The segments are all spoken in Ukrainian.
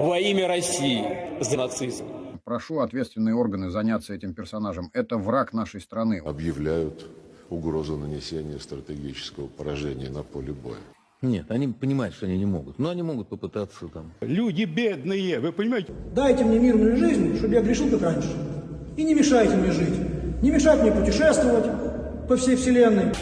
во имя России за нацизм. Прошу ответственные органы заняться этим персонажем. Это враг нашей страны. объявляют угрозу нанесения стратегического поражения на поле боя. Нет, они понимают, что они не могут. Но они могут попытаться там. Люди бедные, вы понимаете? Дайте мне мирную жизнь, чтобы я грешил как раньше. И не мешайте мне жить. Не мешайте мне путешествовать по всей вселенной.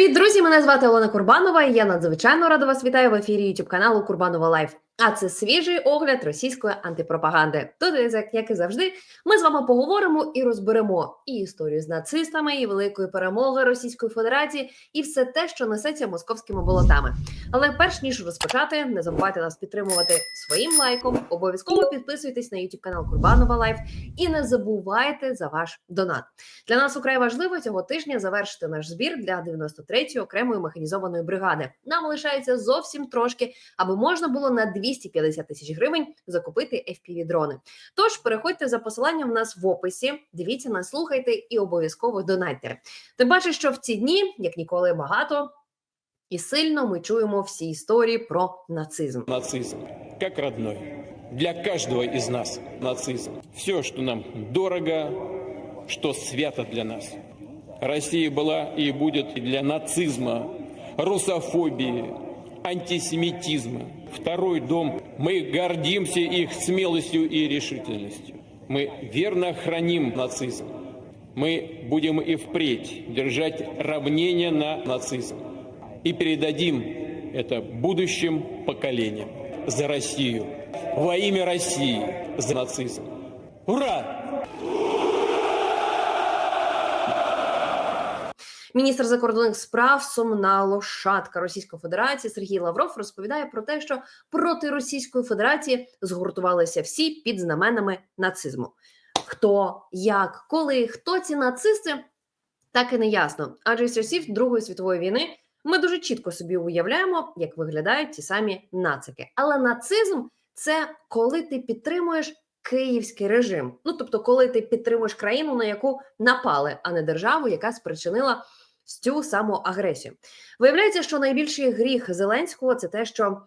Привіт, друзі! Мене звати Олена Курбанова. і Я надзвичайно рада вас вітаю в ефірі YouTube каналу Курбанова Лайф. А це свіжий огляд російської антипропаганди. Тут, як- і завжди, ми з вами поговоримо і розберемо і історію з нацистами, і великої перемоги Російської Федерації, і все те, що несеться московськими болотами. Але перш ніж розпочати, не забувайте нас підтримувати своїм лайком. Обов'язково підписуйтесь на YouTube канал Курбанова Лайф і не забувайте за ваш донат. Для нас украй важливо цього тижня завершити наш збір для 93-ї окремої механізованої бригади. Нам лишається зовсім трошки, аби можна було на 250 тисяч гривень закупити fpv дрони. Тож переходьте за посиланням в нас в описі, дивіться нас, слухайте і обов'язково донайте. Тим паче, що в ці дні, як ніколи, багато і сильно ми чуємо всі історії про нацизм. Нацизм, как родной. Для каждого из нас нацизм. Все, что нам дорого, что свято для нас. Россия была и будет для нацизма, русофобии, антисемитизма. Второй дом. Мы гордимся их смелостью и решительностью. Мы верно храним нацизм. Мы будем и впредь держать равнение на нацизм и передадим это будущим поколениям за Россию, во имя России, за нацизм. Ура! Міністр закордонних справ сумна лошадка Російської Федерації Сергій Лавров розповідає про те, що проти Російської Федерації згуртувалися всі під знаменами нацизму. Хто, як, коли, хто ці нацисти, так і не ясно. Адже з часів Другої світової війни ми дуже чітко собі уявляємо, як виглядають ті самі нацики. Але нацизм це коли ти підтримуєш київський режим. Ну тобто, коли ти підтримуєш країну, на яку напали, а не державу, яка спричинила цю саму агресію. Виявляється, що найбільший гріх Зеленського це те, що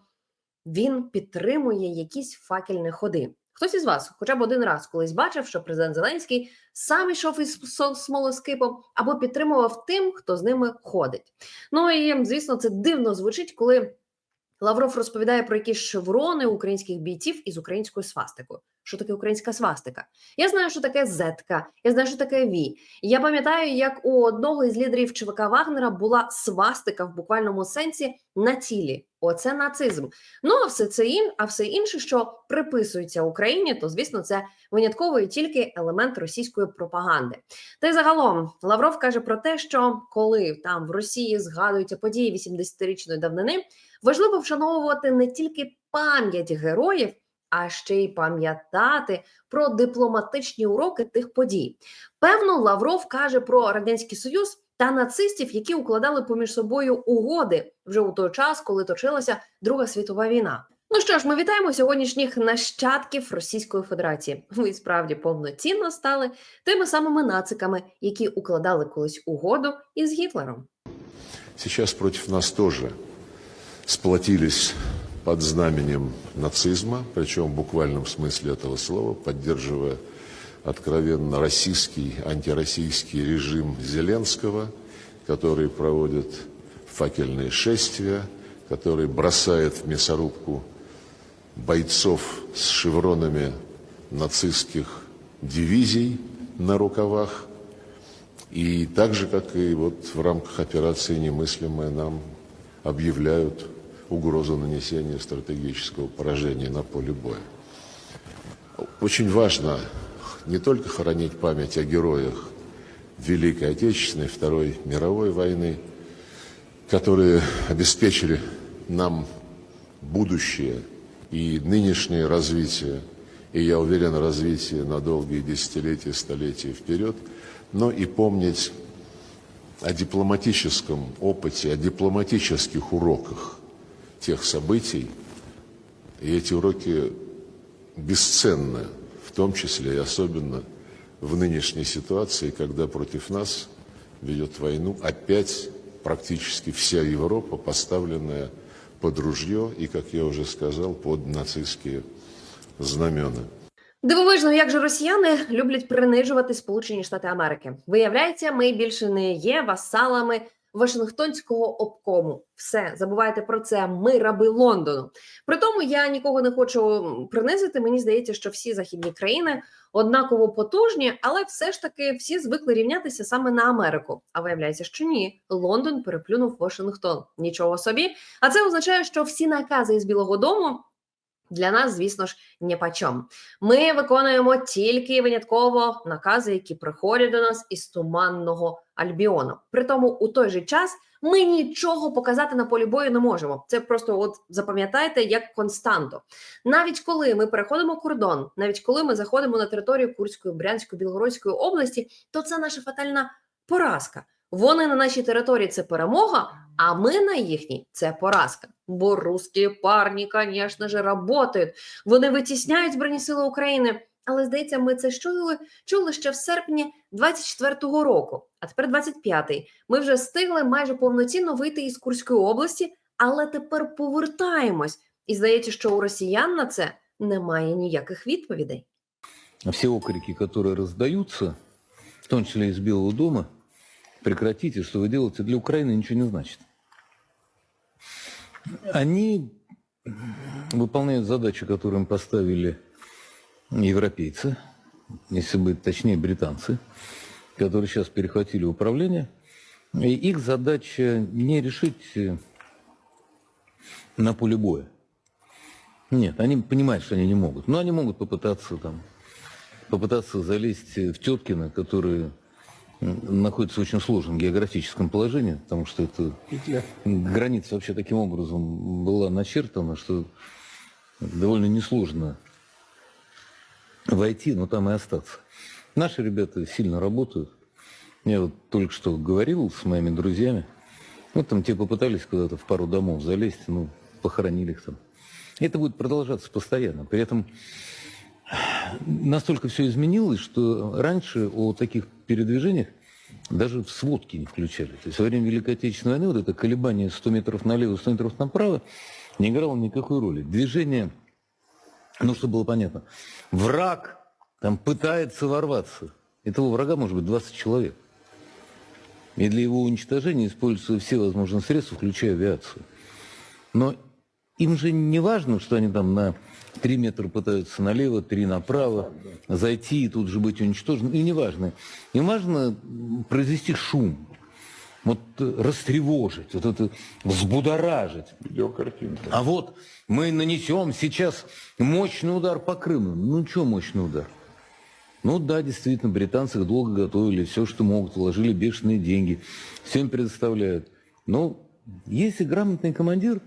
він підтримує якісь факельні ходи. Хтось із вас, хоча б один раз колись бачив, що президент Зеленський сам йшов із смолоскипом або підтримував тим, хто з ними ходить. Ну і звісно, це дивно звучить, коли Лавров розповідає про якісь шеврони українських бійців із українською свастикою. Що таке українська свастика? Я знаю, що таке зетка, я знаю, що таке ві. Я пам'ятаю, як у одного із лідерів ЧВК Вагнера була свастика в буквальному сенсі на тілі. Оце нацизм. Ну а все це ін, а все інше, що приписується Україні, то звісно, це винятково тільки елемент російської пропаганди. Та й загалом Лавров каже про те, що коли там в Росії згадуються події 80-річної давнини, важливо вшановувати не тільки пам'ять героїв, а ще й пам'ятати про дипломатичні уроки тих подій. Певно, Лавров каже про радянський союз та нацистів, які укладали поміж собою угоди вже у той час, коли точилася Друга світова війна. Ну що ж, ми вітаємо сьогоднішніх нащадків Російської Федерації. Ви справді повноцінно стали тими самими нациками, які укладали колись угоду із Гітлером. Сейчас против нас тоже сплотились под знаменем нацизма, причем в буквальном смысле этого слова, поддерживая откровенно российский, антироссийский режим Зеленского, который проводит факельные шествия, который бросает в мясорубку бойцов с шевронами нацистских дивизий на рукавах. И так же, как и вот в рамках операции «Немыслимое» нам объявляют угрозу нанесения стратегического поражения на поле боя. Очень важно не только хранить память о героях Великой Отечественной, Второй мировой войны, которые обеспечили нам будущее и нынешнее развитие, и, я уверен, развитие на долгие десятилетия, столетия вперед, но и помнить о дипломатическом опыте, о дипломатических уроках тех событий. И эти уроки бесценны, в том числе и особенно в нынешней ситуации, когда против нас ведет войну опять практически вся Европа, поставленная под ружье и, как я уже сказал, под нацистские знамена. Дивовижно, як же росіяни люблять принижувати Сполучені Штати Америки. Виявляється, ми більше не є васалами Вашингтонського обкому. Все забувайте про це. Ми раби Лондону. При тому я нікого не хочу принизити. Мені здається, що всі західні країни однаково потужні, але все ж таки всі звикли рівнятися саме на Америку. А виявляється, що ні. Лондон переплюнув Вашингтон. Нічого собі. А це означає, що всі накази із Білого Дому. Для нас, звісно ж, ні почом. Ми виконуємо тільки винятково накази, які приходять до нас із туманного Альбіону. Притому у той же час ми нічого показати на полі бою не можемо. Це просто от запам'ятайте як константу. Навіть коли ми переходимо кордон, навіть коли ми заходимо на територію Курської, Брянської, Білгородської області, то це наша фатальна поразка. Вони на нашій території це перемога, а ми на їхній це поразка. Бо русські парні, звісно ж, працюють. Вони витісняють Збройні Сили України. Але здається, ми це чули, чули ще в серпні 24-го року, а тепер 25-й. Ми вже встигли майже повноцінно вийти із Курської області, але тепер повертаємось. І здається, що у росіян на це немає ніяких відповідей. А все окрики, которые раздаются, в том числе из Белого дома, прекратите, что вы делаете, для Украины ничего не значит. Они выполняют задачи, которые им поставили европейцы, если быть точнее, британцы, которые сейчас перехватили управление. И их задача не решить э, на поле боя. Нет, они понимают, что они не могут. Но они могут попытаться там попытаться залезть в Теткино, которые м, находятся в очень сложном географическом положении, потому что это граница вообще таким образом была начертана, что довольно несложно войти, но там и остаться. Наши ребята сильно работают. Я вот только что говорил с моими друзьями. Ну, там те попытались куда-то в пару домов залезть, ну, похоронили их там. Это будет продолжаться постоянно. При этом настолько все изменилось, что раньше о таких передвижениях даже в сводки не включали. То есть во время Великой Отечественной войны вот это колебание 100 метров налево, 100 метров направо не играло никакой роли. Движение, ну, чтобы было понятно, враг там пытается ворваться. Этого врага может быть 20 человек. И для его уничтожения используются все возможные средства, включая авиацию. Но им же не важно, что они там на 3 метра пытаются налево, 3 направо, зайти и тут же быть уничтожены. И не важно. Им важно произвести шум, вот э, растревожить, вот это взбудоражить. А вот мы нанесем сейчас мощный удар по Крыму. Ну что мощный удар? Ну да, действительно, британцы долго готовили, все, что могут, вложили бешеные деньги, все им предоставляют. Но если грамотный командир,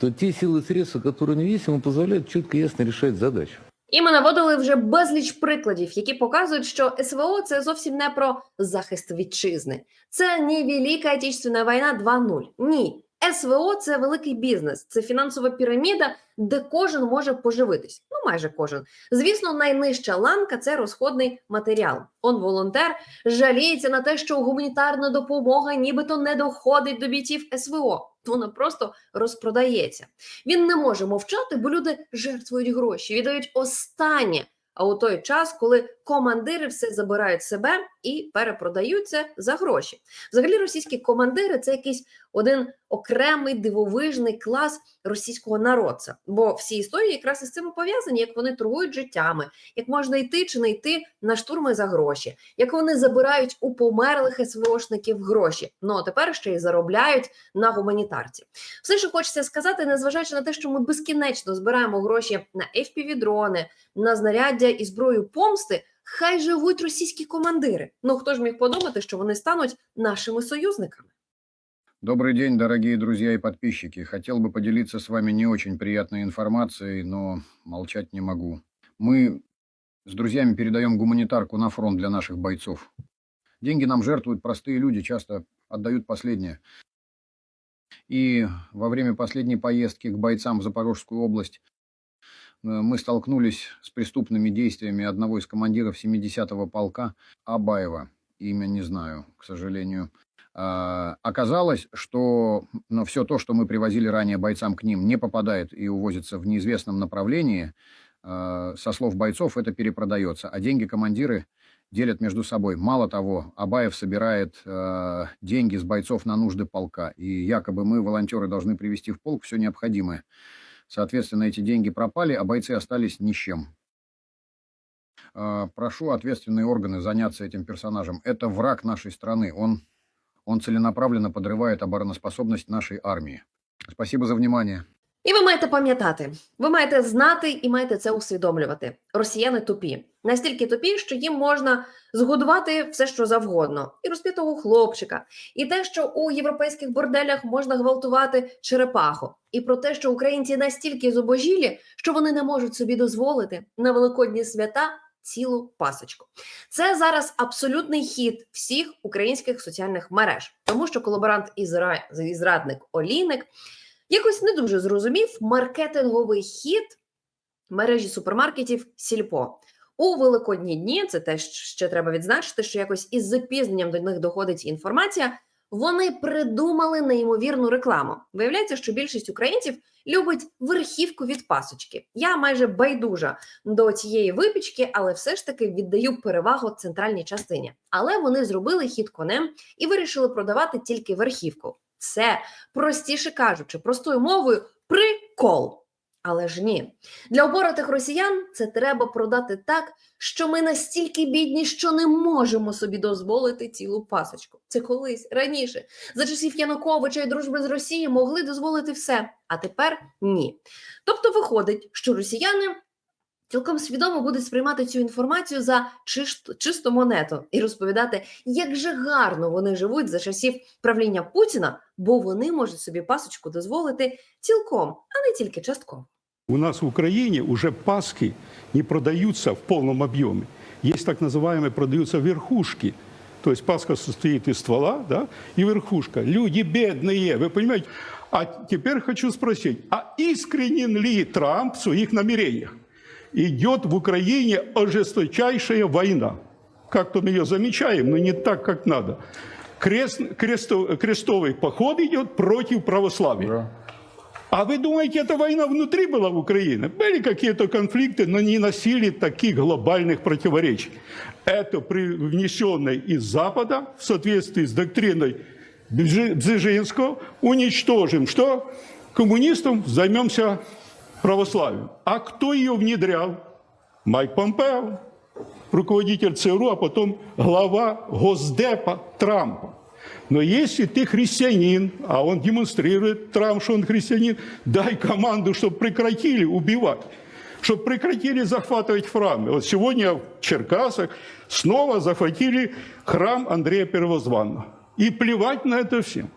то те силы и средства, которые у него есть, ему позволяют ясно решать задачу. І ми наводили вже безліч прикладів, які показують, що СВО це зовсім не про захист вітчизни. Це не Велика Отечественна війна 2.0. Ні. СВО це великий бізнес, це фінансова піраміда, де кожен може поживитись. Ну, майже кожен. Звісно, найнижча ланка це розходний матеріал. Он волонтер жаліється на те, що гуманітарна допомога нібито не доходить до бійців СВО. Вона просто розпродається. Він не може мовчати, бо люди жертвують гроші, віддають останнє. А у той час, коли командири все забирають себе і перепродаються за гроші. Взагалі, російські командири це якийсь один окремий дивовижний клас російського народця. Бо всі історії якраз із цим пов'язані, як вони торгують життями, як можна йти чи не йти на штурми за гроші, як вони забирають у померлих СВОшників гроші. Ну а тепер ще й заробляють на гуманітарці. Все, що хочеться сказати, незважаючи на те, що ми безкінечно збираємо гроші на FPV-дрони, на знаряддя і зброю помсти. Хай живуть російські командири. Ну хто ж міг подумати, що вони стануть нашими союзниками? Добрый день, дорогие друзья и подписчики. Хотел бы поделиться с вами не очень приятной информацией, но молчать не могу. Мы с друзьями передаем гуманитарку на фронт для наших бойцов. Деньги нам жертвуют простые люди, часто отдают последнее. И во время последней поездки к бойцам в Запорожскую область э, мы столкнулись с преступными действиями одного из командиров 70-го полка Абаева. Имя не знаю, к сожалению. А, Оказалось, что ну, все то, что мы привозили ранее бойцам к ним, не попадает и увозится в неизвестном направлении. А, Со слов бойцов это перепродается, а деньги командиры делят между собой. Мало того, Абаев собирает э, деньги с бойцов на нужды полка, и якобы мы, волонтеры, должны привезти в полк все необходимое. Соответственно, эти деньги пропали, а бойцы остались ни с чем. Э, прошу ответственные органы заняться этим персонажем. Это враг нашей страны. Он, он целенаправленно подрывает обороноспособность нашей армии. Спасибо за внимание. І ви маєте пам'ятати, ви маєте знати і маєте це усвідомлювати. Росіяни тупі, настільки тупі, що їм можна згодувати все, що завгодно, і розпітого хлопчика, і те, що у європейських борделях можна гвалтувати черепаху, і про те, що українці настільки зубожілі, що вони не можуть собі дозволити на великодні свята цілу пасочку. Це зараз абсолютний хід всіх українських соціальних мереж, тому що колаборант і зра... і зрадник Олійник якось не дуже зрозумів маркетинговий хід мережі супермаркетів Сільпо. У великодні дні це теж ще треба відзначити, що якось із запізненням до них доходить інформація. Вони придумали неймовірну рекламу. Виявляється, що більшість українців любить верхівку від пасочки. Я майже байдужа до цієї випічки, але все ж таки віддаю перевагу центральній частині. Але вони зробили хід конем і вирішили продавати тільки верхівку. Це простіше кажучи, простою мовою прикол. Але ж ні, для оборотих росіян це треба продати так, що ми настільки бідні, що не можемо собі дозволити цілу пасочку. Це колись раніше, за часів Януковича і дружби з Росією могли дозволити все, а тепер ні. Тобто виходить, що росіяни цілком свідомо будуть сприймати цю інформацію за чисту, чисту монету і розповідати, як же гарно вони живуть за часів правління Путіна, бо вони можуть собі пасочку дозволити цілком, а не тільки частково. У нас в Украине уже паски не продаются в полном объеме. Есть так называемые, продаются верхушки. То есть паска состоит из ствола да, и верхушка. Люди бедные, вы понимаете? А теперь хочу спросить, а искренен ли Трамп в своих намерениях? Идет в Украине ожесточайшая война. Как-то мы ее замечаем, но не так, как надо. Крест, кресто- крестовый поход идет против православия. А вы думаете, эта война внутри была в Украине? Были какие-то конфликты, но не носили таких глобальных противоречий. Это привнесенное из Запада в соответствии с доктриной Бжи- Бзижинского. Уничтожим что? Коммунистам займемся православием. А кто ее внедрял? Майк Помпео, руководитель ЦРУ, а потом глава Госдепа Трампа. Но если ты христианин, а он демонстрирует, Трамп, что он христианин, дай команду, чтобы прекратили убивать, чтобы прекратили захватывать храмы. Вот сегодня в Черкасах снова захватили храм Андрея Первозванного. И плевать на это всем.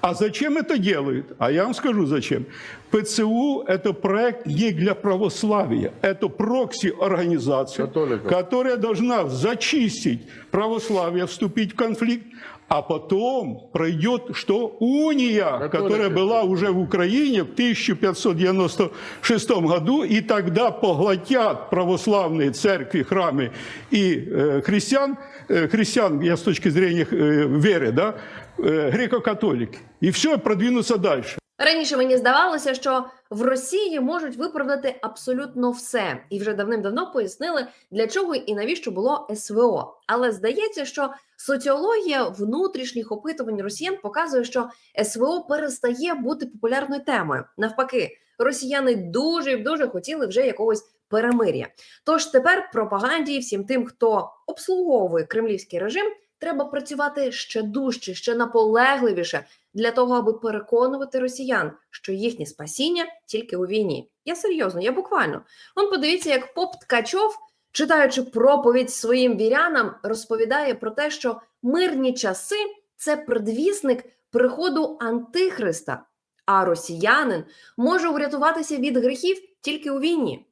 А зачем это делают? А я вам скажу зачем. ПЦУ – это проект не для православия, это прокси-организация, которая должна зачистить православие, вступить в конфликт, а потом пройдет что? Уния, которая была уже в Украине в 1596 году, и тогда поглотят православные церкви, храмы и э, христиан, э, христиан, я с точки зрения э, веры, да, э, греко-католики. И все, продвинуться дальше. Раніше мені здавалося, що в Росії можуть виправдати абсолютно все, і вже давним-давно пояснили, для чого і навіщо було СВО. Але здається, що соціологія внутрішніх опитувань росіян показує, що СВО перестає бути популярною темою. Навпаки, росіяни дуже і дуже хотіли вже якогось перемир'я. Тож тепер пропаганді всім тим, хто обслуговує кремлівський режим, треба працювати ще дужче, ще наполегливіше для того, аби переконувати росіян, що їхнє спасіння тільки у війні. Я серйозно, я буквально. Он подивіться, як поп Ткачов, читаючи проповідь своїм вірянам, розповідає про те, що мирні часи це предвісник приходу антихриста, а росіянин може врятуватися від гріхів тільки у війні.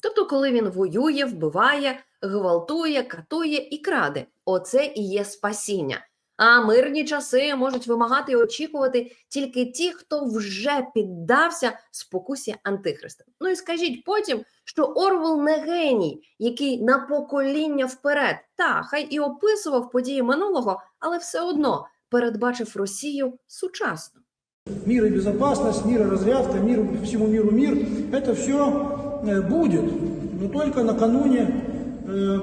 Тобто, коли він воює, вбиває, гвалтує, катує і краде, оце і є спасіння. А мирні часи можуть вимагати і очікувати тільки ті, хто вже піддався спокусі антихриста. Ну і скажіть потім, що Орвел не геній, який на покоління вперед, та хай і описував події минулого, але все одно передбачив Росію сучасно. Мир и безопасность, мир и разрядка, мир всему миру мир, это все будет, но только накануне э,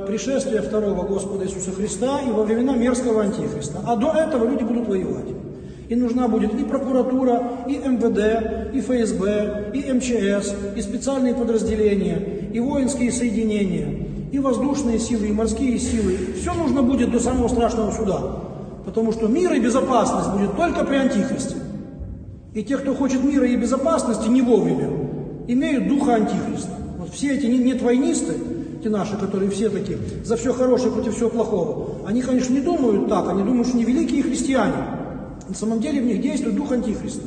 пришествия второго Господа Иисуса Христа и во времена мерзкого антихриста. А до этого люди будут воевать. И нужна будет и прокуратура, и МВД, и ФСБ, и МЧС, и специальные подразделения, и воинские соединения, и воздушные силы, и морские силы. Все нужно будет до самого страшного суда. Потому что мир и безопасность будет только при антихристе. И те, кто хочет мира и безопасности не вовремя, имеют духа антихриста. Вот все эти не- нетвойнисты, те наши, которые все такие, за все хорошее против всего плохого, они, конечно, не думают так, они думают, что они великие христиане. На самом деле в них действует дух антихриста.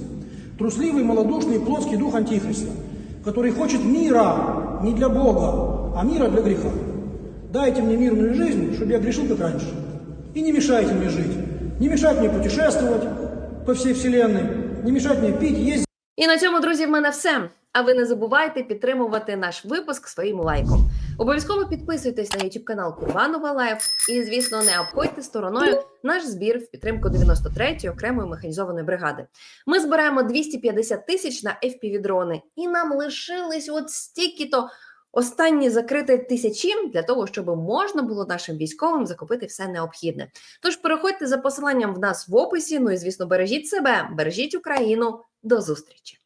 Трусливый, малодушный, плотский дух антихриста, который хочет мира не для Бога, а мира для греха. Дайте мне мирную жизнь, чтобы я грешил как раньше. И не мешайте мне жить. Не мешать мне путешествовать по всей вселенной, не мешать мне пить, есть, І на цьому, друзі, в мене все. А ви не забувайте підтримувати наш випуск своїм лайком. Обов'язково підписуйтесь на YouTube канал Курбанова Лайф. І, звісно, не обходьте стороною наш збір в підтримку 93-ї окремої механізованої бригади. Ми збираємо 250 тисяч на fpv дрони, і нам лишились от стільки-то останні закрити тисячі для того, щоб можна було нашим військовим закупити все необхідне. Тож переходьте за посиланням в нас в описі. Ну і звісно, бережіть себе, бережіть Україну. До зустрічі!